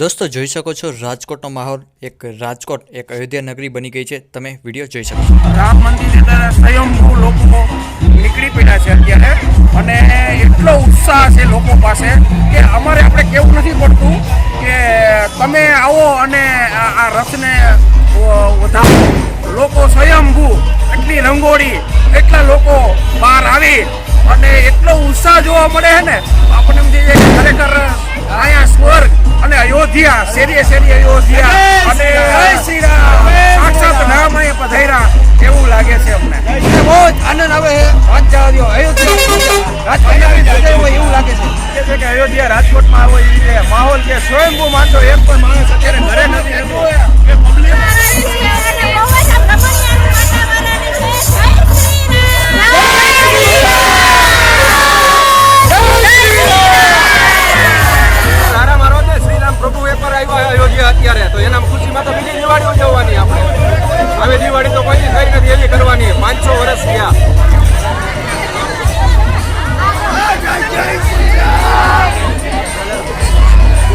દોસ્તો, જોઈ શકો છો રાજકોટનો માહોલ. એક રાજકોટ, એક અયોધ્યા નગરી બની ગઈ છે. તમે વીડિયો જોઈ શકો છો. રામ મંદિર સ્વયંભૂ લોકો નીકળી પડ્યા છે અત્યારે. અને એટલો ઉત્સાહ છે લોકો પાસે કે અમારે આપણે કેવું નથી પડતું કે તમે આવો અને આ રથને વધારો લોકો સ્વયંભૂ એટલી રંગોળી, એટલા લોકો બહાર આવી અને એટલો ઉત્સાહ જોવા મળે છે ને આપણને એમ કે ખરેખર અહીંયા સ્વર્ગ અને અયોધ્યા શેરીએ શેરીએ અયોધ્યા. અને જય શ્રી રામ. સાક્ષાત નામ અહીંયા પધાર્યા એવું લાગે છે અમને. બહુ જ આનંદ આવે છે. વાત જવા દ્યો. અયોધ્યા. એવું લાગે છે. કે અયોધ્યા રાજકોટમાં આવો એ માહોલ કે સ્વયંભૂ માનતો એક પણ માણસ અત્યારે ઘરે નથી પાંચસો વર્ષ થયા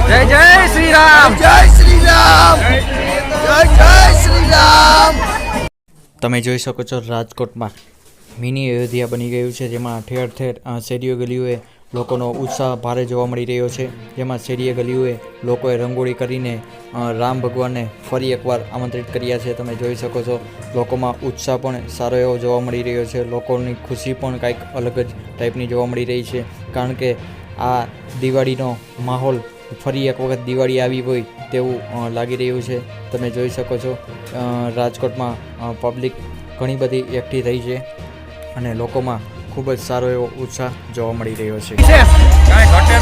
જય જય શ્રી રામ જય શ્રી રામ જય જય શ્રી રામ તમે જોઈ શકો છો રાજકોટમાં મિની અયોધ્યા બની ગયું છે જેમાં ઠેર ઠેર શેરીઓ ગલીઓએ લોકોનો ઉત્સાહ ભારે જોવા મળી રહ્યો છે. જેમાં શેરીએ ગલીઓએ લોકોએ રંગોળી કરીને રામ ભગવાનને ફરી એકવાર આમંત્રિત કર્યા છે. તમે જોઈ શકો છો, લોકોમાં ઉત્સાહ પણ સારો એવો જોવા મળી રહ્યો છે. લોકોની ખુશી પણ કંઈક અલગ જ ટાઈપની જોવા મળી રહી છે. કારણ કે આ દિવાળીનો માહોલ, ફરી એક વખત દિવાળી આવી હોય તેવું લાગી રહ્યું છે. તમે જોઈ શકો છો રાજકોટમાં પબ્લિક ઘણી બધી એકઠી થઈ છે અને લોકોમાં ખૂબ જ સારો એવો ઉત્સાહ જોવા મળી રહ્યો છે. કાંઈ ઘટે